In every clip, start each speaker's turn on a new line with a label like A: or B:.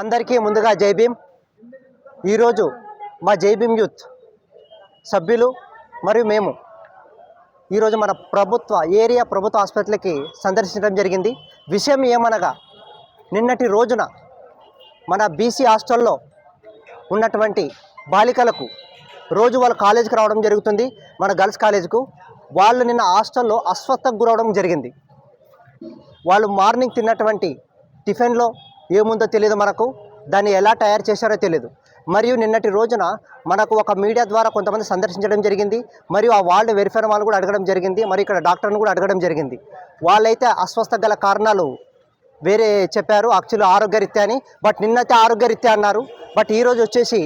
A: అందరికీ ముందుగా జై భీమ్. ఈరోజు మా జైభీమ్ యూత్ సభ్యులు మరియు మేము ఈరోజు మన ప్రభుత్వ ఏరియా ప్రభుత్వ ఆసుపత్రికి సందర్శించడం జరిగింది. విషయం ఏమనగా నిన్నటి రోజున మన బీసీ హాస్టల్లో ఉన్నటువంటి బాలికలకు రోజు వాళ్ళు కాలేజీకి రావడం జరుగుతుంది మన గర్ల్స్ కాలేజీకు. వాళ్ళు నిన్న హాస్టల్లో అస్వస్థకు గురవడం జరిగింది. వాళ్ళు మార్నింగ్ తిన్నటువంటి టిఫిన్లో ఏముందో తెలియదు మనకు దాన్ని ఎలా తయారు చేశారో తెలియదు మరియు నిన్నటి రోజున మనకు ఒక మీడియా ద్వారా కొంతమంది సందర్శించడం జరిగింది మరియు ఆ వాళ్ళు వెరిఫైర్ వాళ్ళు కూడా అడగడం జరిగింది మరి ఇక్కడ డాక్టర్ని కూడా అడగడం జరిగింది. వాళ్ళైతే అస్వస్థ గల కారణాలు వేరే చెప్పారు యాక్చువల్లీ ఆరోగ్యరీత్యా అని బట్ నిన్నైతే ఆరోగ్యరీత్యా అన్నారు. బట్ ఈరోజు వచ్చేసి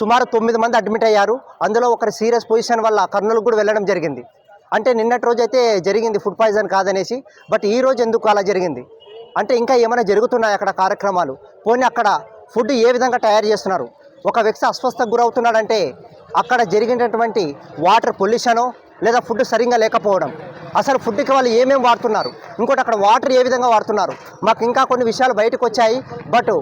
A: సుమారు తొమ్మిది మంది అడ్మిట్ అయ్యారు. అందులో ఒకరి సీరియస్ పొజిషన్ వల్ల కర్నూలు కూడా వెళ్ళడం జరిగింది. అంటే నిన్నటి రోజు అయితే జరిగింది ఫుడ్ పాయిజన్ కాదనేసి బట్ ఈ రోజు ఎందుకు అలా జరిగింది? అంటే ఇంకా ఏమైనా జరుగుతున్నాయి అక్కడ కార్యక్రమాలు? పోనీ అక్కడ ఫుడ్ ఏ విధంగా తయారు చేస్తున్నారు? ఒక వ్యక్తి అస్వస్థకు గురవుతున్నాడంటే అక్కడ జరిగినటువంటి వాటర్ పొల్యూషను లేదా ఫుడ్ సరిగ్గా లేకపోవడం అసలు ఫుడ్కి వాళ్ళు ఏమేమి వాడుతున్నారు? ఇంకోటి అక్కడ వాటర్ ఏ విధంగా వాడుతున్నారు? మాకు ఇంకా కొన్ని విషయాలు బయటకు వచ్చాయి బట్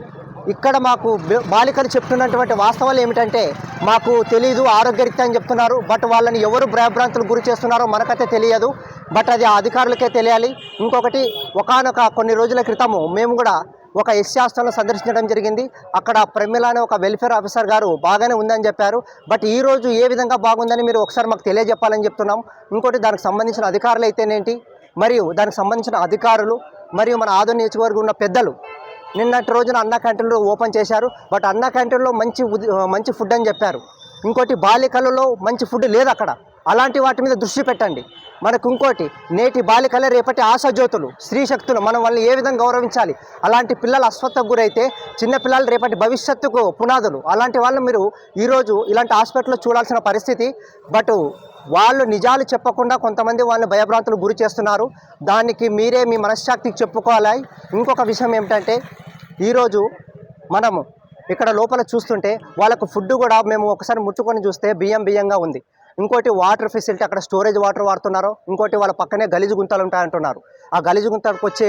A: ఇక్కడ మాకు బాలికలు చెప్తున్నటువంటి వాస్తవాలు ఏమిటంటే మాకు తెలియదు ఆరోగ్యరీత్యా అని చెప్తున్నారు బట్ వాళ్ళని ఎవరు భయభ్రాంతులు గురి చేస్తున్నారో మనకైతే తెలియదు బట్ అది ఆ అధికారులకే తెలియాలి. ఇంకొకటి ఒకానొక కొన్ని రోజుల క్రితము మేము కూడా ఒక ఎస్సీ హాస్టల్ను సందర్శించడం జరిగింది. అక్కడ ప్రమిళ అనే ఒక వెల్ఫేర్ ఆఫీసర్ గారు బాగానే ఉందని చెప్పారు. బట్ ఈ రోజు ఏ విధంగా బాగుందని మీరు ఒకసారి మాకు తెలియజెప్పాలని చెప్తున్నాం. ఇంకోటి దానికి సంబంధించిన అధికారులు అయితేనేంటి మరియు దానికి సంబంధించిన అధికారులు మరియు మన ఆదో నియోజకవర్గం ఉన్న పెద్దలు నిన్నటి రోజున అన్న క్యాంటీన్లు ఓపెన్ చేశారు. బట్ అన్న క్యాంటీన్లో మంచి ఉది- మంచి ఫుడ్ అని చెప్పారు. ఇంకోటి బాలికలలో మంచి ఫుడ్ లేదు అక్కడ. అలాంటి వాటి మీద దృష్టి పెట్టండి. మనకు ఇంకోటి నేటి బాలికలే రేపటి ఆశాజ్యోతులు స్త్రీ శక్తులు. మనం వాళ్ళని ఏ విధంగా గౌరవించాలి? అలాంటి పిల్లలు అస్వస్థకు గురైతే చిన్నపిల్లలు రేపటి భవిష్యత్తుకు పునాదులు. అలాంటి వాళ్ళు మీరు ఈరోజు ఇలాంటి హాస్పిటల్లో చూడాల్సిన పరిస్థితి. బట్ వాళ్ళు నిజాలు చెప్పకుండా కొంతమంది వాళ్ళని భయభ్రాంతులు గురి చేస్తున్నారు. దానికి మీరే మీ మనశ్శాక్తికి చెప్పుకోవాలి. ఇంకొక విషయం ఏమిటంటే ఈరోజు మనము ఇక్కడ లోపల చూస్తుంటే వాళ్ళకు ఫుడ్ కూడా మేము ఒకసారి ముట్టుకొని చూస్తే బియ్యం బియ్యంగా ఉంది. ఇంకోటి వాటర్ ఫెసిలిటీ అక్కడ స్టోరేజ్ వాటర్ వాడుతున్నారు. ఇంకోటి వాళ్ళ పక్కనే గలీజు గుంతలు ఉంటాయంటున్నారు ఆ గలీజు గుంతలకు వచ్చే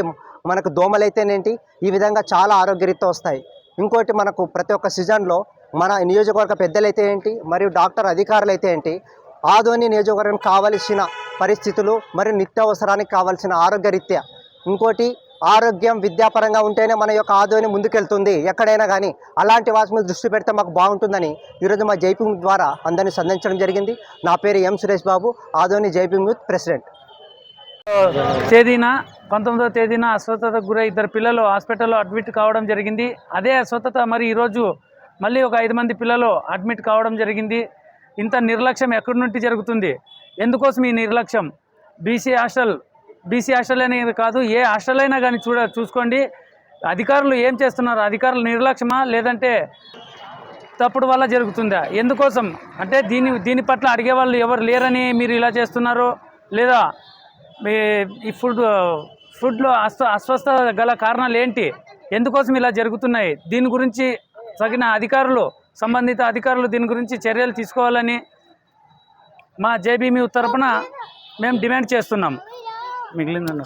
A: మనకు దోమలైతేనేంటి? ఈ విధంగా చాలా ఆరోగ్యరీత్యా వస్తాయి. ఇంకోటి మనకు ప్రతి ఒక్క సీజన్లో మన నియోజకవర్గ పెద్దలైతే ఏంటి మరియు డాక్టర్ అధికారులు అయితే ఏంటి ఆధోని నియోజకవర్గం కావలసిన పరిస్థితులు మరియు నిత్యావసరానికి కావాల్సిన ఆరోగ్యరీత్యా. ఇంకోటి ఆరోగ్యం విద్యాపరంగా ఉంటేనే మన యొక్క ఆదోని ముందుకెళ్తుంది ఎక్కడైనా కానీ అలాంటి వాటి మీద దృష్టి పెడితే మాకు బాగుంటుందని ఈరోజు మా జైపింగ్ ద్వారా అందరినీ సంధించడం జరిగింది. నా పేరు ఎం సురేష్ బాబు ఆదోని జైపింగ్ యూత్ ప్రెసిడెంట్.
B: తేదీన పంతొమ్మిదవ తేదీన అస్వస్థతకు గురై ఇద్దరు పిల్లలు హాస్పిటల్లో అడ్మిట్ కావడం జరిగింది. అదే అస్వస్థత మరి ఈరోజు మళ్ళీ ఒక ఐదు మంది పిల్లలు అడ్మిట్ కావడం జరిగింది. ఇంత నిర్లక్ష్యం ఎక్కడి నుండి జరుగుతుంది? ఎందుకోసం ఈ నిర్లక్ష్యం? బీసీ హాస్టల్ బీసీ హాస్టల్ అనేది కాదు ఏ హాస్టల్ అయినా కానీ చూడ చూసుకోండి. అధికారులు ఏం చేస్తున్నారు? అధికారులు నిర్లక్ష్యమా? లేదంటే తప్పుడు వల్ల జరుగుతుందా? ఎందుకోసం? అంటే దీని దీని పట్ల అడిగే వాళ్ళు ఎవరు లేరని మీరు ఇలా చేస్తున్నారు? లేదా మీ ఈ ఫుడ్ ఫుడ్లో అస్వ అస్వస్థ గల కారణాలు ఏంటి? ఎందుకోసం ఇలా జరుగుతున్నాయి? దీని గురించి తగిన అధికారులు సంబంధిత అధికారులు దీని గురించి చర్యలు తీసుకోవాలని మా జేబీమీ తరపున మేము డిమాండ్ చేస్తున్నాం. మిగిలిందన్న.